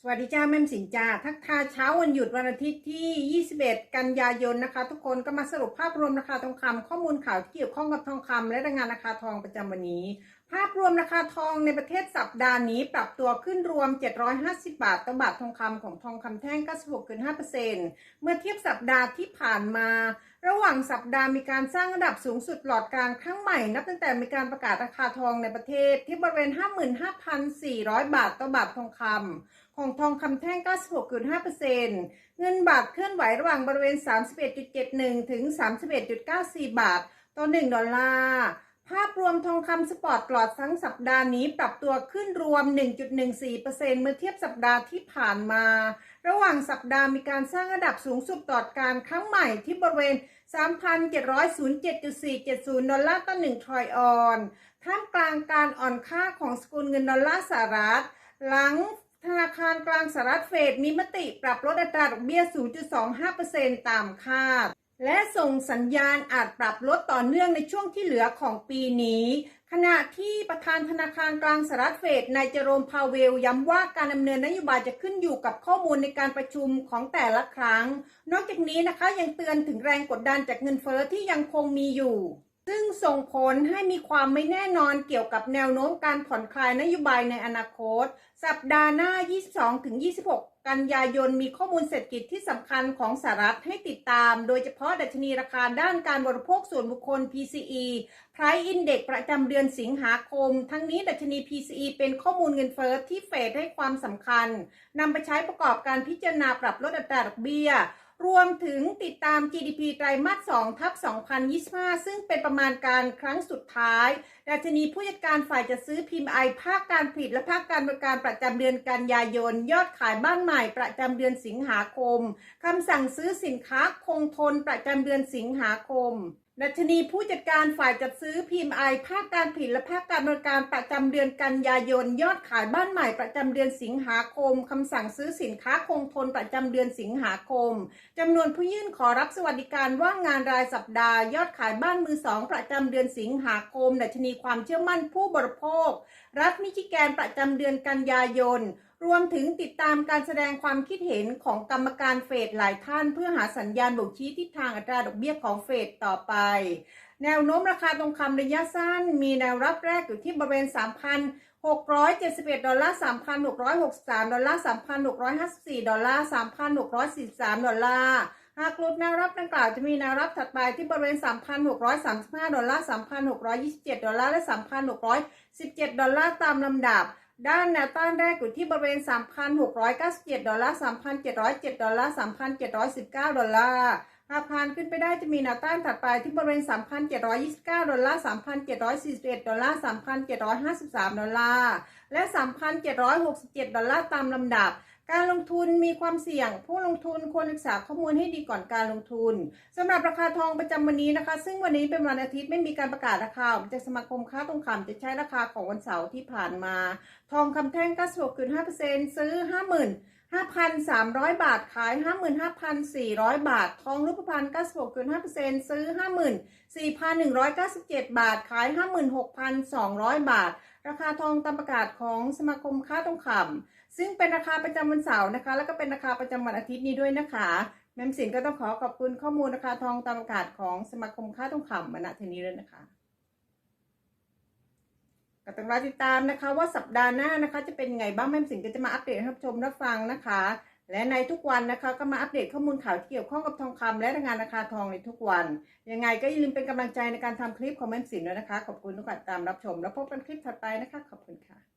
สวัสดีจ้าแม่มสินจ้าทักทายเช้าวันหยุดวันอาทิตย์ที่ 21 กันยายนนะคะ ทุกคนก็มาสรุปภาพรวมราคาทองคำข้อมูลข่าวที่เกี่ยวข้องกับทองคำและรายงานราคาทองประจำวันนี้ ภาพรวมราคาทองในประเทศสัปดาห์นี้ปรับตัวขึ้นรวม 750 บาทต่อบาททองคำของทองคำแท่ง 96.5%เมื่อเทียบสัปดาห์ที่ผ่านมา ระหว่างสัปดาห์มีการสร้างระดับสูงสุดหลอดกลางครั้งใหม่ นับตั้งแต่มีการประกาศราคาทองในประเทศที่บริเวณ 55,400 บาทต่อบาททองคำของทองคำแท่ง 96.5%เงินบาทเคลื่อนไหวระหว่างบริเวณ 31.71 ถึง 31.94 บาท ต่อ 1 ดอลลาร์ ภาพรวมทองคำสปอร์ตหลอดทั้งสัปดาห์นี้ปรับตัวขึ้นรวม 1.14%เมื่อเทียบสัปดาห์ที่ผ่านมา ระหว่างสัปดาห์มีการสร้างระดับสูงสุดตลอดการครั้งใหม่ที่บริเวณ 3,707.470 ดอลลาร์ต่อ 1 ทรอยออนท่ามกลางการอ่อนค่าของสกุลเงินดอลลาร์สหรัฐ หลังธนาคารกลางสหรัฐเฟดมีมติปรับลดอัตราดอกเบี้ย 0.25%ตามคาด และส่งสัญญาณอาจปรับลดต่อเนื่องในช่วงที่เหลือของปีนี้ ขณะที่ประธานธนาคารกลางสหรัฐเฟดนายเจอโรมพาเวล ย้ำว่าการดำเนินนโยบายจะขึ้นอยู่กับข้อมูลในการประชุมของแต่ละครั้ง นอกจากนี้นะคะยังเตือนถึงแรงกดดันจากเงินเฟ้อที่ยังคงมีอยู่ ซึ่งส่งผลให้มีความไม่แน่นอนเกี่ยวกับแนวโน้มการผ่อนคลายนโยบายในอนาคต สัปดาห์หน้า 22-26 กันยายน มีข้อมูลเศรษฐกิจที่สำคัญของสหรัฐให้ติดตาม โดยเฉพาะดัชนีราคาด้านการบริโภคส่วนบุคคล PCE Price Index ประจำเดือนสิงหาคม ทั้งนี้ดัชนี PCE เป็นข้อมูลเงินเฟ้อที่เฟดให้ความสำคัญนำไปใช้ประกอบการพิจารณาปรับลดอัตราดอกเบี้ย รวมถึงติดตาม GDP ไตรมาส2ทับ2025 ซึ่งเป็นประมาณการครั้งสุดท้าย ดัชนีผู้จัดการฝ่ายจะซื้อ PMI ภาคการผลิตและภาคการบริการประจำเดือนกันยายน ยอดขายบ้านใหม่ประจำเดือนสิงหาคม คำสั่งซื้อสินค้าคงทนประจำเดือนสิงหาคม ดัชนีผู้จัดการฝ่ายจัดซื้อ PMI ภาคการผลิตและภาคการบริการประจำเดือนกันยายน ยอดขายบ้านใหม่ประจำเดือนสิงหาคมคำสั่งซื้อสินค้าคงทนประจำเดือนสิงหาคมจำนวนผู้ยื่นขอรับสวัสดิการว่างงานรายสัปดาห์ ยอดขายบ้านมือสองประจำเดือนสิงหาคม ดัชนีความเชื่อมั่นผู้บริโภค รัฐมิชิแกนประจำเดือนกันยายน รวมถึงติดตามการแสดงความคิดเห็นของกรรมการเฟดหลายท่าน เพื่อหาสัญญาณบ่งชี้ทิศทางอัตราดอกเบี้ยของเฟดต่อไป แนวโน้มราคาทองคำระยะสั้น มีแนวรับแรกอยู่ที่บริเวณ 3,671 ดอลลาร์ 3,663 ดอลลาร์ 3,654 ดอลลาร์ 3,643 ดอลลาร์หากหลุดแนวรับดังกล่าวจะมีแนวรับถัดไปที่บริเวณ 3,635 ดอลลาร์ 3,627 ดอลลาร์ และ 3,617 ดอลลาร์ตามลำดับ ด้านแนวต้านแรกอยู่ที่บริเวณ 3,697 ดอลลาร์ 3,707 ดอลลาร์ 3,719 ดอลลาร์หากผ่านขึ้นไปได้จะมีแนวต้านถัดไปที่บริเวณ 3,729 ดอลลาร์ 3,741 ดอลลาร์ 3,753 ดอลลาร์ และ 3,767 ดอลลาร์ตามลำดับ การลงทุนมีความเสี่ยง ผู้ลงทุนควรศึกษาข้อมูลให้ดีก่อนการลงทุนสำหรับราคาทองประจำวันนี้นะคะ ซึ่งวันนี้เป็นวันอาทิตย์ไม่มีการประกาศราคาออกมาจากสมาคมค้าทองคำจะใช้ราคาของวันเสาร์ที่ผ่านมา ทองคำแท่ง96.5%ซื้อ 50,000 5,300 บาทขาย 55,400 บาท ทองรูปพรรณ96.5%ซื้อ 54,197 บาท ขาย 56,200 บาท ราคาทองตามประกาศของสมาคมค้าทองคำซึ่งเป็นราคาประจำวันเสาร์นะคะ แล้วก็เป็นราคาประจำวันอาทิตย์นี้ด้วยนะคะแมมสินก็ต้องขอขอบคุณข้อมูลราคาทองตามประกาศของสมาคมค้าทองคำมาณทีนี้ด้วยนะคะ ก็ต้องรอติดตามนะคะ ว่าสัปดาห์หน้านะคะจะเป็นยังไงบ้างแม่สิงก็จะมาอัปเดตให้รับชมรับฟังนะคะ และในทุกวันนะคะก็มาอัปเดตข้อมูลข่าวที่เกี่ยวข้องกับทองคำและรายงานราคาทองในทุกวัน ยังไงก็อย่าลืมเป็นกำลังใจในการทำคลิปของแม่สินด้วยนะคะ ขอบคุณทุกการตามรับชม แล้วพบกันคลิปถัดไปนะคะ ขอบคุณค่ะ